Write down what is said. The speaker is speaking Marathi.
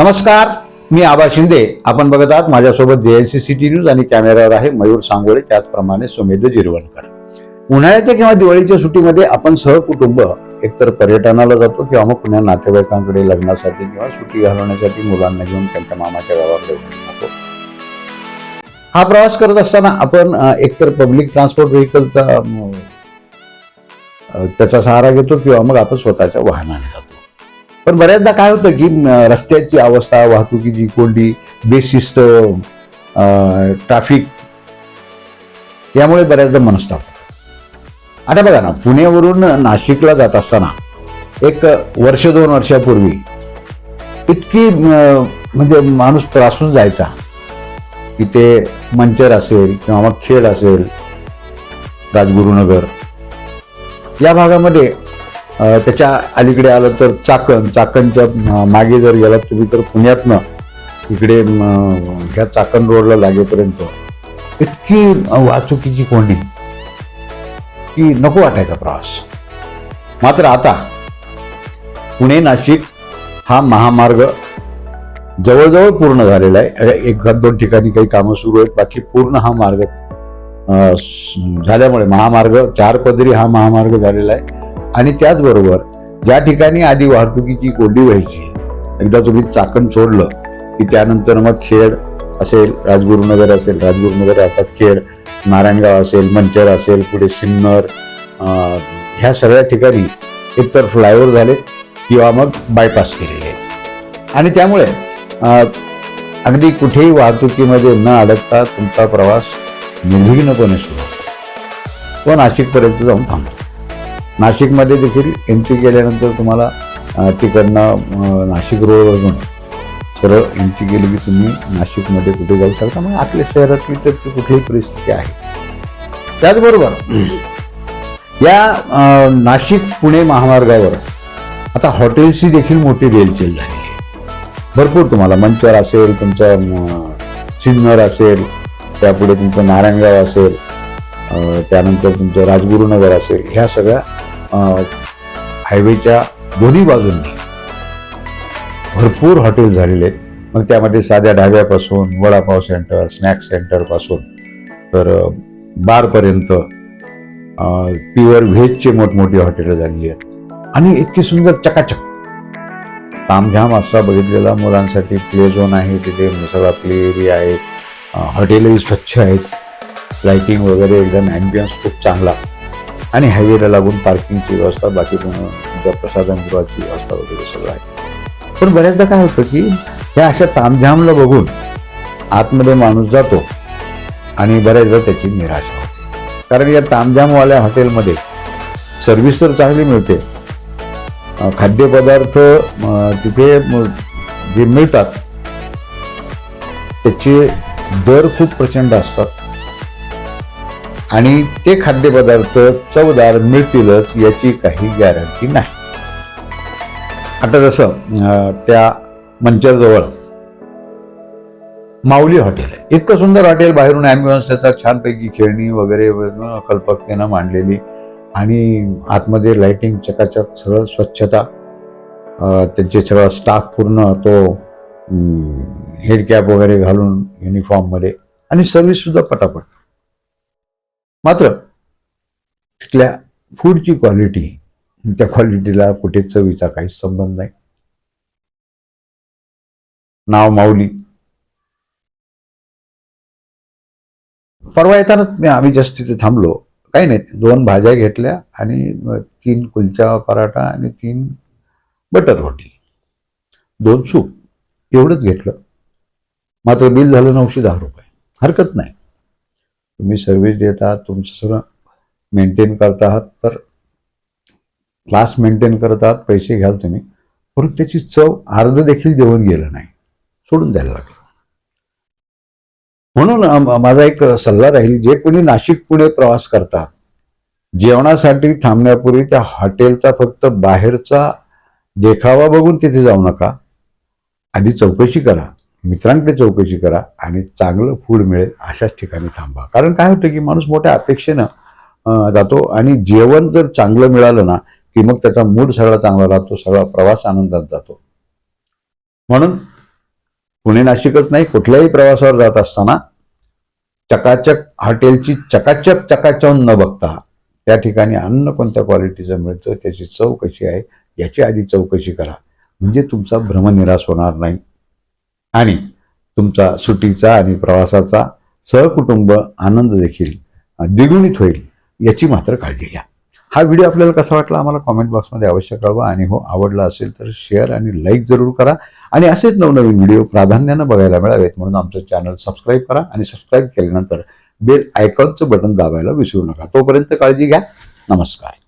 नमस्कार मी आबा शिंदे. आपण बघत आहात माझ्यासोबत जेएनसी सिटी न्यूज आणि कॅमेऱ्यावर आहे मयूर सांगोळे त्याचप्रमाणे सुमेध जिरवणकर. उन्हाळ्याच्या किंवा दिवाळीच्या सुट्टीमध्ये आपण सहकुटुंब एकतर पर्यटनाला जातो किंवा मग पुण्या नातेवाईकांकडे लग्नासाठी किंवा सुट्टी घालवण्यासाठी मुलांना घेऊन त्यांच्या मामाच्या गावाकडे जातो हा प्रवास करत असताना आपण एकतर पब्लिक ट्रान्सपोर्ट व्हेकलचा त्याचा सहारा घेतो किंवा मग आपण स्वतःच्या वाहनाने जातो. पण बऱ्याचदा काय होतं की रस्त्याची अवस्था वाहतुकीची कोंडी बेशिस्त ट्रॅफिक यामुळे बऱ्याचदा मनस्ताप आता बघा ना पुण्यावरून नाशिकला जात असताना एक वर्ष दोन वर्षापूर्वी इतकी म्हणजे माणूस त्रासून जायचा की ते मंचर असेल किंवा मग खेड असेल राजगुरुनगर या भागामध्ये त्याच्या अलीकडे आलं तर चाकण. चाकणच्या मागे जर गेलात तुम्ही तर पुण्यातनं इकडे ह्या चाकण रोडला लागेपर्यंत. इतकी वाहतुकीची कोंडी. की नको वाटायचा प्रवास. मात्र आता पुणे नाशिक हा महामार्ग जवळजवळ पूर्ण झालेला आहे. एक दोन ठिकाणी काही कामं सुरू आहेत. बाकी पूर्ण हा मार्ग झाल्यामुळे महामार्ग चार पदरी हा महामार्ग झालेला आहे. आणि त्याचबरोबर ज्या ठिकाणी आधी वाहतुकीची कोंडी व्हायची एकदा तुम्ही चाकण सोडलं की त्यानंतर मग खेड असेल राजगुरुनगर असेल राजगुरुनगर अर्थात खेड नारायणगाव असेल मंचर असेल पुढे सिन्नर अं, ह्या सगळ्या ठिकाणी एकतर फ्लायओव्हर झाले किंवा मग बायपास केलेले. आहेत आणि त्यामुळे अं, अगदी कुठेही वाहतुकीमध्ये न अडकता तुमचा प्रवास निर्विघ्नपणे सुरू होतो व नाशिकपर्यंत जाऊन थांबतो. नाशिकमध्ये देखील एंट्री केल्यानंतर तुम्हाला तिकडनं नाशिक रोडवरून सरळ एंट्री केली की तुम्ही नाशिकमध्ये कुठे जाऊ शकता. मग आपल्या शहरातली तर ती कुठलीही परिस्थिती आहे. त्याचबरोबर या नाशिक पुणे महामार्गावर आता हॉटेल्सची देखील मोठी रेलचेल झाली आहे. भरपूर तुम्हाला मंचर असेल तुमचं सिन्नर असेल त्यापुढे तुमचं नारायणगाव असेल त्यानंतर तुमचं राजगुरुनगर असेल ह्या सगळ्या हायवेच्या दोन्ही बाजूंनी भरपूर हॉटेल झालेले आहेत. मग त्यामध्ये साध्या ढाब्यापासून वडापाव सेंटर स्नॅक्स सेंटरपासून तर बारपर्यंत प्युअर व्हेजचे मोठमोठी हॉटेलं झालेली आहेत. आणि इतकी सुंदर चकाचक. तामझाम असा बघितलेला मुलांसाठी प्ले झोन आहे तिथे सगळा प्ले एरिया आहे हॉटेलही स्वच्छ आहेत. लाइटिंग वगैरे एकदम ॲम्बियन्स खूप चांगला. आणि हायवेला लागून पार्किंगची व्यवस्था बाकी पूर्ण प्रसाधनगृहाची व्यवस्था वगैरे सगळं आहे. पण बऱ्याचदा काय होतं की ह्या अशा तामझामला बघून आतमध्ये माणूस जातो आणि बऱ्याचदा त्याची निराशा होते. कारण या तामझामवाल्या हॉटेलमध्ये सर्व्हिस तर चांगली मिळते. खाद्यपदार्थ तिथे जे मिळतात त्याचे दर खूप प्रचंड असतात. आणि ते खाद्यपदार्थ चवदार मिळतीलच याची काही गॅरंटी नाही. आता जसं त्या मंचरजवळ माऊली हॉटेल आहे. इतकं सुंदर हॉटेल बाहेरून ॲम्ब्युलन्स त्याचा छानपैकी खेळणी वगैरे कल्पकतेनं मांडलेली आणि आतमध्ये लाइटिंग चकाचक सरळ स्वच्छता त्यांचे सगळं स्टाफ पूर्ण तो हेड कॅप वगैरे घालून युनिफॉर्ममध्ये आणि सर्व्हिस सुद्धा पटापट. मात्र तिथल्या फूडची क्वालिटी त्या क्वालिटीला कुठे चवीचा काहीच संबंध नाही. नाव माऊली. परवा येतानाच मी आम्ही जस्ट तिथे थांबलो. काही नाही दोन भाज्या घेतल्या आणि तीन कुलचा पराठा आणि तीन बटर रोटी. दोन सूप. एवढंच घेतलं. मात्र बिल झालं नऊशे दहा रुपये. हरकत नाही. तुम्ही सर्व्हिस देत आहात तुमचं सगळं मेंटेन करत आहात तर क्लास मेंटेन करत आहात पैसे घ्याल तुम्ही. परंतु त्याची चव अर्ध देखील देऊन गेलं नाही. सोडून द्यायला लागलं. म्हणून माझा एक सल्ला राहील जे कोणी नाशिक पुणे प्रवास करतात जेवणासाठी थांबण्यापूर्वी त्या हॉटेलचा फक्त बाहेरचा देखावा बघून तिथे जाऊ नका. आधी चौकशी करा. मित्रांकडे चौकशी करा आणि चांगलं फूड मिळेल अशाच ठिकाणी थांबा. कारण काय होतं की माणूस मोठ्या अपेक्षेनं जातो आणि जेवण जर चांगलं मिळालं ना की मग त्याचा मूड सगळा चांगला राहतो सगळा प्रवास आनंदात जातो. म्हणून पुणे नाशिकच नाही कुठल्याही प्रवासावर जात असताना चकाचक हॉटेलची चकाचक चकाचौंध न बघता त्या ठिकाणी अन्न कोणत्या क्वालिटीचं मिळतं त्याची चव कशी आहे याची आधी चौकशी करा. म्हणजे तुमचा भ्रमनिराश होणार नाही. आणि तुमचा सुट्टीचा आणि प्रवासाचा सहकुटुंब आनंद देखील द्विगुणित होईल याची मात्र काळजी घ्या. हा व्हिडिओ आपल्याला कसा वाटला आम्हाला कॉमेंट बॉक्समध्ये अवश्य कळवा आणि हो आवडला असेल तर शेअर आणि लाईक जरूर करा. आणि असेच नवनवीन व्हिडिओ प्राधान्यानं बघायला मिळावेत म्हणून आमचं चॅनल सबस्क्राईब करा आणि सबस्क्राईब केल्यानंतर बेल आयकॉनचं बटन दाबायला विसरू नका. तोपर्यंत काळजी घ्या. नमस्कार.